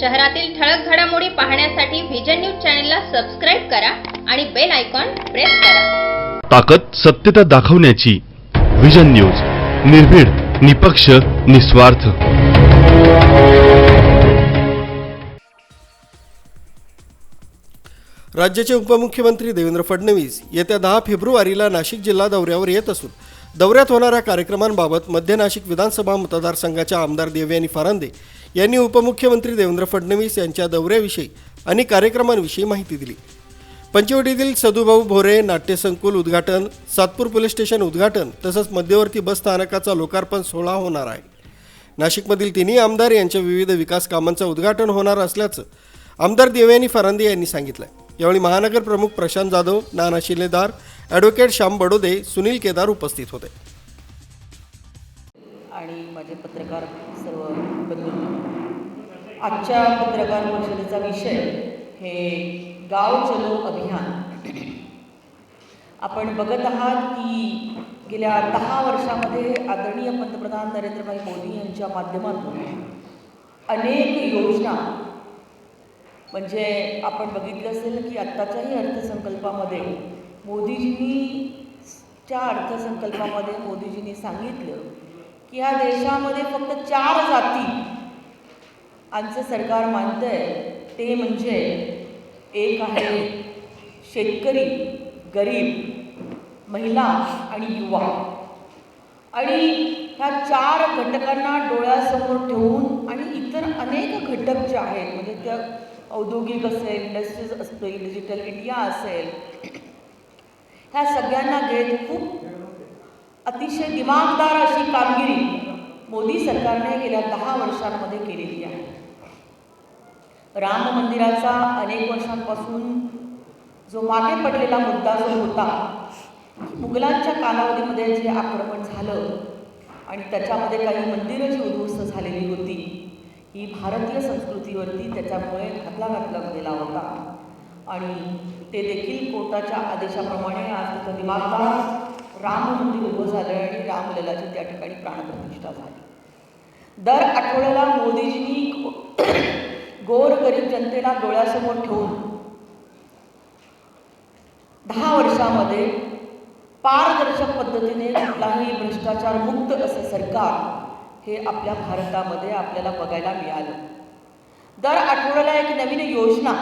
शहरातील ठळक घडामोडी पाहण्यासाठी व्हिजन न्यूज चॅनलला सबस्क्राईब करा आणि बेल आयकॉन प्रेस करा. ताकद सत्यता दाखवण्याची विजन न्यूज निर्भीड निपक्ष निस्वार्थ. राज्याचे उपमुख्यमंत्री देवेंद्र फडणवीस येत्या दहा फेब्रुवारीला नाशिक जिल्हा दौऱ्यावर येत असून दौऱ्यात होणाऱ्या कार्यक्रमांबाबत मध्य नाशिक विधानसभा मतदारसंघाच्या आमदार देवयानी फरांदे यांनी उपमुख्यमंत्री देवेंद्र फडणवीस यांच्या दौऱ्याविषयी आणि कार्यक्रमांविषयी माहिती दिली. पंचवटीतील सदुभाऊ भोरे नाट्यसंकुल उद्घाटन सातपूर पोलीस स्टेशन उद्घाटन तसंच मध्यवर्ती बस स्थानकाचा लोकार्पण सोहळा होणार आहे. नाशिकमधील तिन्ही आमदार यांच्या विविध विकास कामांचं उद्घाटन होणार असल्याचं आमदार देवयानी फरांदे यांनी सांगितलं. यावेळी महानगर प्रमुख प्रशांत जाधव नाना शिलेदार ॲडव्होकेट श्याम बडोदे सुनील केदार उपस्थित होते. आणि माझे पत्रकार सर्व आजच्या पत्रकार परिषदेचा विषय हे गाव चलो अभियान. आपण बघत आहात की गेल्या दहा वर्षामध्ये आदरणीय पंतप्रधान नरेंद्रभाई मोदी यांच्या माध्यमातून अनेक योजना म्हणजे आपण बघितलं असेल की आत्ताच्याही अर्थसंकल्पामध्ये मोदीजींनी च्या अर्थसंकल्पामध्ये मोदीजींनी सांगितलं की या देशामध्ये फक्त चार जाती आमचं सरकार मानतंय. ते म्हणजे एक आहे शेतकरी गरीब महिला आणि युवा. आणि ह्या चार घटकांना डोळ्यासमोर ठेवून आणि इतर अनेक घटक जे आहेत म्हणजे त्या औद्योगिक असेल इंडस्ट्रीज असतील डिजिटल इंडिया असेल ह्या सगळ्यांना घेत खूप अतिशय दिमागदार अशी कामगिरी मोदी सरकारने गेल्या दहा वर्षांमध्ये केलेली आहे. राम मंदिराचा अनेक वर्षांपासून जो मागे पडलेला मुद्दा जो होता मुघलांच्या कालावधीमध्ये जे आक्रमण झालं आणि त्याच्यामध्ये काही मंदिरं जी उद्ध्वस्त झालेली होती ही भारतीय संस्कृतीवरती त्याच्यामुळे घातला घातला गेला होता. आणि ते देखील कोर्टाच्या आदेशाप्रमाणे आज तिथं दिमागदार राम मंदिर उभं झालं आणि रामललाची त्या ठिकाणी प्राणप्रतिष्ठा झाली. दर आठवड्याला मोदीजींनी गोर गरीब जनतेला डोळ्यासमोर ठेवून दहा वर्षामध्ये पारदर्शक पद्धतीने कुठलाही भ्रष्टाचार मुक्त असं सरकार हे आपल्या भारतामध्ये आपल्याला बघायला मिळालं. दर आठवड्याला एक नवीन योजना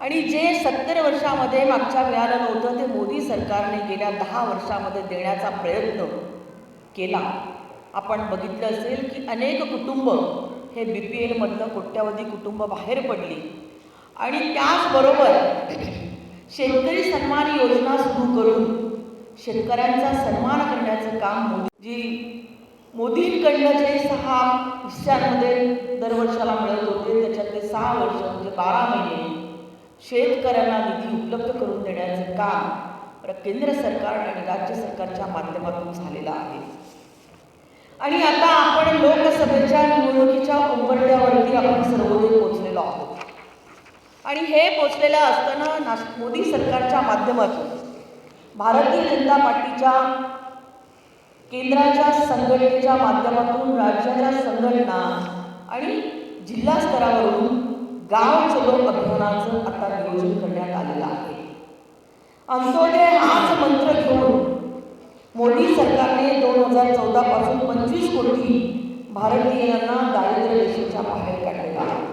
आणि जे सत्तर वर्षामध्ये मागच्या मिळालं नव्हतं ते मोदी सरकारने गेल्या दहा वर्षामध्ये देण्याचा प्रयत्न केला. आपण बघितलं असेल की अनेक कुटुंब हे बी पी एलमधलं कोट्यावधी कुटुंब बाहेर पडली. आणि त्याचबरोबर शेतकरी सन्मान योजना सुरू करून शेतकऱ्यांचा सन्मान करण्याचं काम मोदी जी मोदींकडनं जे सहा हिस्स्यांमध्ये दरवर्षाला मिळत होते त्याच्यातले सहा वर्ष म्हणजे बारा महिने. शेतकऱ्यांना निधी उपलब्ध करून देण्याचं काम केंद्र सरकार आणि राज्य सरकारच्या माध्यमातून झालेलं आहे. आणि आता आपण लोकसभेच्या निवडणुकीच्या उंबरठ्यावरती आपण सर्वोदय पोचलेलो आहोत. आणि हे पोचलेलं असताना नाश मोदी सरकारच्या माध्यमातून भारतीय जनता पार्टीच्या केंद्राच्या संघटनेच्या माध्यमातून राज्याच्या संघटना आणि जिल्हा स्तरावरून गाव चलो धोरणाचं आता नियोजन करण्यात आलेलं आहे. अंत्योदय हाच मंत्र घेऊन मोदी सरकारने दोन हजार चौदा पासून पंचवीस कोटी भारतीयांना दारिद्र्य रेषेच्या बाहेर काढलेला आहे.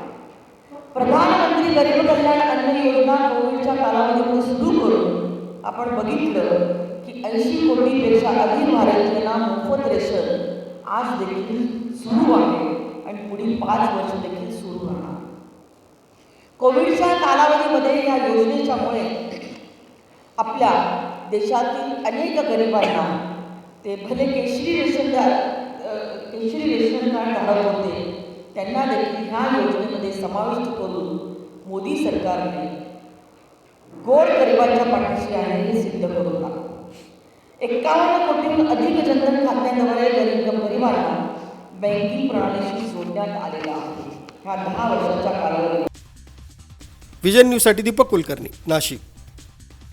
प्रधानमंत्री गरीब कल्याण अन्न योजना कोविडच्या कालावधीमध्ये सुरू करून आपण बघितलं की ऐंशी कोटीपेक्षा अधिक भारतीयांना मोफत रेशन आज देखील सुरू आहे आणि पुढील पाच वर्ष देखील कोविडच्या कालावधीमध्ये या योजनेच्यामुळे आपल्या देशातील अनेक गरिबांना ते भले केशरी रेशन केशरी रेशन कार्ड धारक होते त्यांना देखील ह्या योजनेमध्ये समाविष्ट करून मोदी सरकारने गोड गरिबांच्या पाठीशी आहे हे सिद्ध करून दाखवलं एक्कावन्न कोटीहून अधिक जनधन खात्यांद्वारे गरीब गरिबांना बँकिंग प्रणालीशी जोडण्यात आलेला आहे. ह्या दहा वर्षाच्या कालावधीत विजन न्यूजसाठी दीपक कुलकर्णी नाशिक.